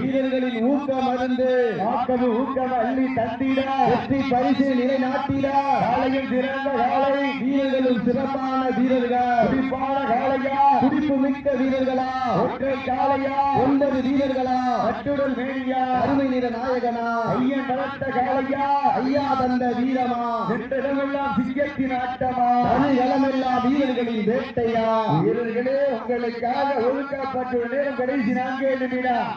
வீரர்களின் ஊக்கம் அருந்து ஆக்கம் ஊக்கம் அள்ளி தந்திட வெற்றி பரிசு நிலைநாட்டிட. காலையும் சிறந்த காலை வீரர்களும் சிறப்பான வீரர்கள். துடிப்பான காளையா. துடிப்பு மிக்க வீரர்களா. ஒற்றை காளையா. ஒன்பது வீரர்களா. அட்டுடல் மேனியா அருமை நிற நாயகனா. ஐயன் வளர்த்த காளையா. ஐயா தந்த வீரமா. சென்றடமெல்லாம் சிங்கத்தின் ஆட்டமா. அணுகளமெல்லாம் வீரர்களின் வேட்டையா. வீரர்களே உங்களுக்காக ஒதுக்கப்பட்டுள்ள நேரம் கடைசி நான்கே நிமிடம்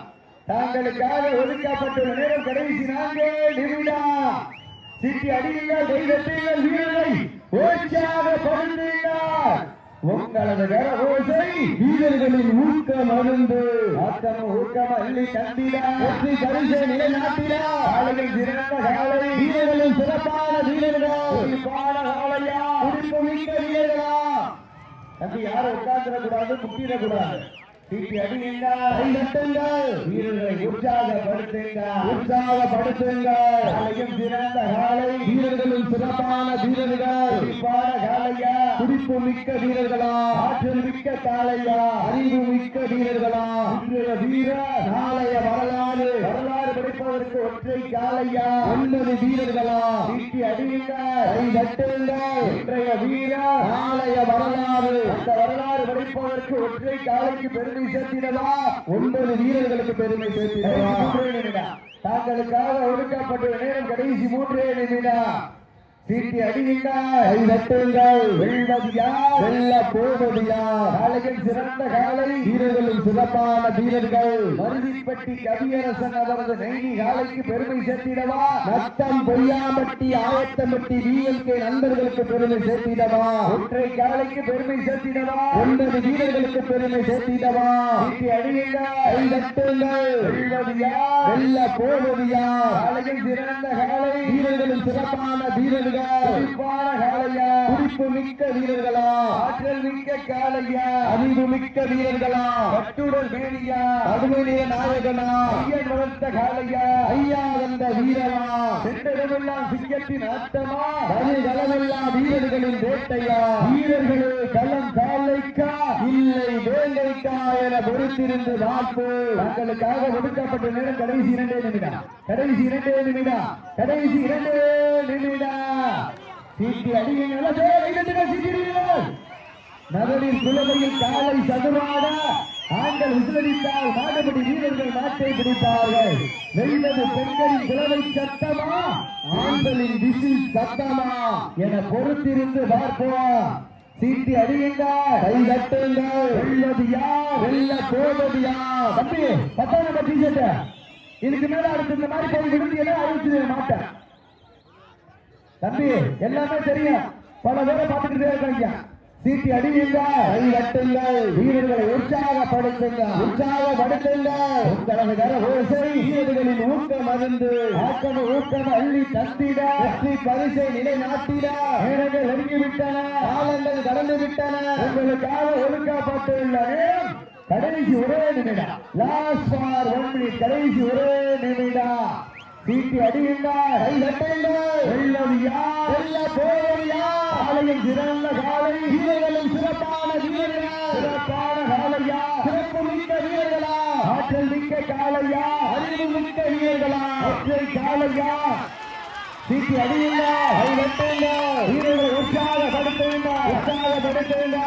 தாங்களுக்காக ஒதுக்கப்பட்டுள்ள நேரம் கடைசி நான்கே நிமிடம் சிட்டி அடியுங்கள் தெய்வத்தீங்கள் வீரரை உற்சாகப்படுத்துங்கள் உங்களது கரகோசை வீரர்களின் ஊக்கம் அருந்து. ஆத்தம ஊக்கம் அள்ளி தந்திடா வெற்றி பரிசை நிலைநாட்டிடா காலையில் சிறந்த காலை. வீரர்களின் சிறப்பான வீரர்கள். காலையா. துடிப்பு மிக்க வீரர்களா. தம்பி யாரும் உட்கார்ந்துடக்கூடாது முட்டிடக்கூடாது தீட்டி அடியுங்கள். கைதட்டுங்கள். வீரர்களை உற்சாகப்படுத்துங்க உற்சாகப்படுத்துங்க காலையும் சிறந்த காலை. வீரர்களும் சிறப்பான வீரர்கள். சிறப்பான காலையா? துடிப்பு மிக்க வீரர்களா? ஆற்றல் மிக்க காளையா அறிவு மிக்க வீரர்களா? இன்றைய வீரர் நாளைய வரலாறு வரலாறு படிப்பதற்கு ஒற்றை காளையா? ஒன்பது வீரர்களா? தீட்டி அடியுங்கள் கைதட்டுங்கள் இன்றைய வீரர் நாளைய வரலாறு. அந்த வரலாறு படிப்பதற்கு ஒற்றை காலைக்கு பெருமை சேர்த்திடவா ஒன்பது வீரர்களுக்கு பெருமை சேர்த்திடவா தாங்களுக்காக ஒதுக்கப்பட்ட நேரம் கடைசி மூன்றே நிமிடம் சீட்டி அடியுங்கள் வெட்டுங்கள். வெள்ளதியா வெள்ள போவதியா? காலையில் சிறந்த காலை வீரர்களும் சிறப்பான வீரர்கள். மருதிப்பட்டி கவியரசன் அவரது நெய்தி காலைக்கு பெருமை சேர்த்திடவா? நத்தம் பொய்யாமட்டி ஆயத்தம்பட்டி விஎல்கே நண்பர்களுக்கு பெருமை சேர்த்திடவா? ஒற்றை காலைக்கு பெருமை சேர்த்திடவா? ஒன்பது வீரர்களுக்கு பெருமை சேர்த்திடவா? அடியுங்கள். வெட்டுங்கள் வெள்ளதியா வெள்ள போவதியா? காலையில் சிறந்த காலை வீரர்களும் சிறப்பான வீரர்கள். துடிப்பு மிக்க வீரர்களா. ஆற்றல் மிக்க காளையா அறிவு மிக்க வீரர்களா. கட்டுடல் மேனியா. அருமையிலே நாயகனா. ஐயன் வளர்த்த காளையா ஐயா வந்த சிங்கத்தின் ஆட்டமா. அது களமெல்லாம் வீரர்களின் வேட்டையா. வீரர்களே களம் என பொறுத்திருந்து பார்ப்பு தங்களுக்காக ஒதுக்கப்பட்ட நேரம் கடைசி இரண்டே நிமிடம். கடைசி இரண்டே நிமிடம். கடைசி இரண்டே நிமிடம். சீட்டி அடியுங்கள் நகரில் குழந்தையில் காலை சதுராட ஆண்கள் விசிலடித்தால் மாடுபடி வீரர்கள் நாட்டை பிடித்தார்கள் வெள்ளது பெண்களின் குழவை சத்தமா? ஆண்களின் விசில் சத்தமா? என பொறுத்திருந்து பார்ப்போம். சீட்டி அடியுங்கள் கை தட்டுங்கள் வெள்ளது யார் வெள்ள போவது யார் தம்பி பத்தாம் நம்பர் டிஷர்ட் இதுக்கு மேல அடுத்து இந்த மாதிரி போய் விடுதியில அறிவிச்சு மாட்டேன். தம்பி எல்லாமே தெரியும். பல பேரை பார்த்துக்கிட்டே இருக்காங்க. சீட்டி அடிவீர்கள் கை வீரர்களை உற்சாகப்படுத்துங்கள் உற்சாகப்படுத்துங்கள் உங்களது கர ஓசை. வீரர்களின் ஊக்கம் அருந்து ஆக்கம் ஊக்கம் அள்ளி தந்திட வெற்றி பரிசை நிலைநாட்டிட. நேரங்கள் நெருங்கி விட்டன காலங்கள் கடந்து விட்டன உங்களுக்காக ஒதுக்கப்பட்டுள்ள கடைசி ஒரே நிமிடம். லாஸ்ட் ஃபார் ஒன் மினிட் கடைசி ஒரே நிமிடம். சீட்டி அடிவீர்கள் கை தட்டுங்க. வெள்ளவியா வெள்ள போய் காலையும் சிறந்த காலை வீரர்களும் சிறப்பான வீரர்கள் சிறப்பான காலையா சிறப்பு மிக்க வீரர்களா? ஆற்றல் மிக்க காலையா அறிவு மிக்க வீரர்களா? ஒற்றை காலையா சீட்டி அடியுங்க. கை தட்டுங்க வீரர்களை உற்சாகப்படுத்துங்க. உற்சாகப்படுத்துங்க